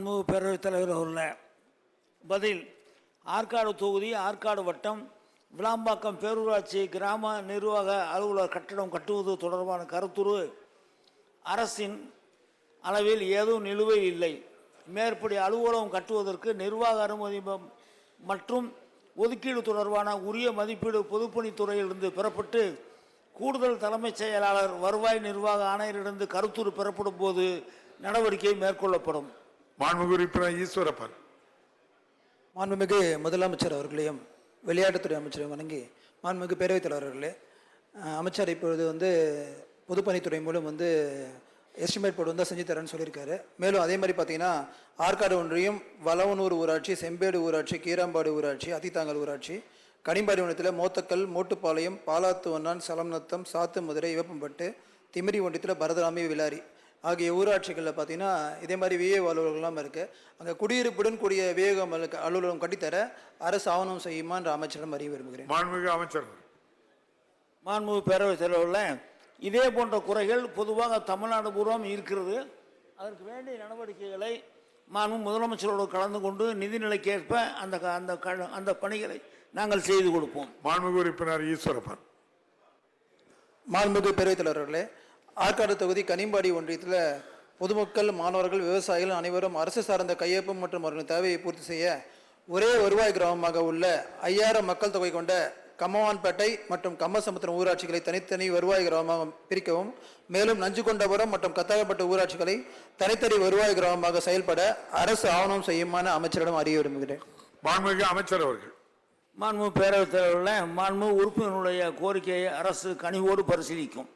அன்பு பேரவைத் தலைவர் அவர்களே பதில் ஆற்காடு தொகுதி ஆற்காடு வட்டம் விளாம்பாக்கம் பேரூராட்சி கிராம நிர்வாக அலுவலர் கட்டடம் கட்டுவது தொடர்பான கருத்துரு. அரசின் அளவில் ஏதும் நிலுவையில் இல்லை. மேற்படி அலுவலகம் கட்டுவதற்கு நிர்வாக அனுமதி மற்றும் ஒதுக்கீடு தொடர்பான உரிய மதிப்பீடு பொதுப்பணித்துறையிலிருந்து பெறப்பட்டு கூடுதல் தலைமைச் செயலாளர் வருவாய் நிர்வாக ஆணையரிடந்து கருத்துரு பெறப்படும் போது நடவடிக்கை மேற்கொள்ளப்படும். மாண்புமிகு உறுப்பினர் ஈஸ்வரப்பன். மாண்புமிகு முதலமைச்சர் அவர்களையும் விளையாட்டுத்துறை அமைச்சரையும் வணங்கி மாண்புமிகு பேரவைத் தலைவர் அவர்களே அமைச்சர் இப்பொழுது வந்து பொதுப்பணித்துறை மூலம் வந்து எஸ்டிமேட் போட்டு வந்தால் செஞ்சு தரேன்னு சொல்லியிருக்காரு. மேலும் அதே மாதிரி பார்த்தீங்கன்னா ஆற்காடு ஒன்றியம் வளவனூர் ஊராட்சி செம்பேடு ஊராட்சி கீராம்பாடு ஊராட்சி அதித்தாங்கல் ஊராட்சி கனிம்பாடி ஒன்றியத்தில் மோத்தக்கல் மோட்டுப்பாளையம் பாலாத்து ஒன்னான் சலம்நத்தம் சாத்து மதுரை இவப்பம்பட்டு திமிரி ஒன்றியத்தில் பரதராமி விலாரி ஆகிய ஊராட்சிகளில் பார்த்தீங்கன்னா இதே மாதிரி விஏ அலுவலகம்லாம் இருக்குது அங்கே குடியிருப்புடன் கூடிய விவேக அலுவலகம் கட்டித்தர அரசு ஆவணம் செய்யுமா என்ற அமைச்சரிடம் அறிய விரும்புகிறேன். மாண்புமிகு அமைச்சர். மாண்புமிகு பேரவைத் தலைவரில் இதே போன்ற குறைகள் பொதுவாக தமிழ்நாடு பூர்வம் இருக்கிறது. அதற்கு வேண்டிய நடவடிக்கைகளை மாண்பு முதலமைச்சரோடு கலந்து கொண்டு நிதிநிலைக்கேற்ப அந்த க- அந்த க- அந்த பணிகளை நாங்கள் செய்து கொடுப்போம். மாண்புமிகு உறுப்பினர் ஈஸ்வரப்பன். மாண்புமிகு பேரவைத் தலைவர்களே ஆற்காடு தொகுதி கனிம்பாடி ஒன்றியத்தில் பொதுமக்கள் மாணவர்கள் விவசாயிகள் அனைவரும் அரசு சார்ந்த கையொப்பம் மற்றும் அவர்களின் தேவையை பூர்த்தி செய்ய ஒரே வருவாய் கிராமமாக உள்ள ஐயாயிரம் மக்கள் தொகை கொண்ட கம்மவான்பேட்டை மற்றும் கம்மசமுத்திரம் ஊராட்சிகளை தனித்தனி வருவாய் கிராமமாக பிரிக்கவும் மேலும் நஞ்சுகொண்டபுரம் மற்றும் கத்தாகப்பட்ட ஊராட்சிகளை தனித்தனி வருவாய் கிராமமாக செயல்பட அரசு ஆவணம் செய்யுமான அமைச்சரிடம் அறிய விரும்புகிறேன் மாண்புமிகு அமைச்சர் அவர்கள். மாண்புமிகு பேரவைத் தலைவரில் மாண்புமிகு உறுப்பினருடைய கோரிக்கையை அரசு கனிவோடு பரிசீலிக்கும்.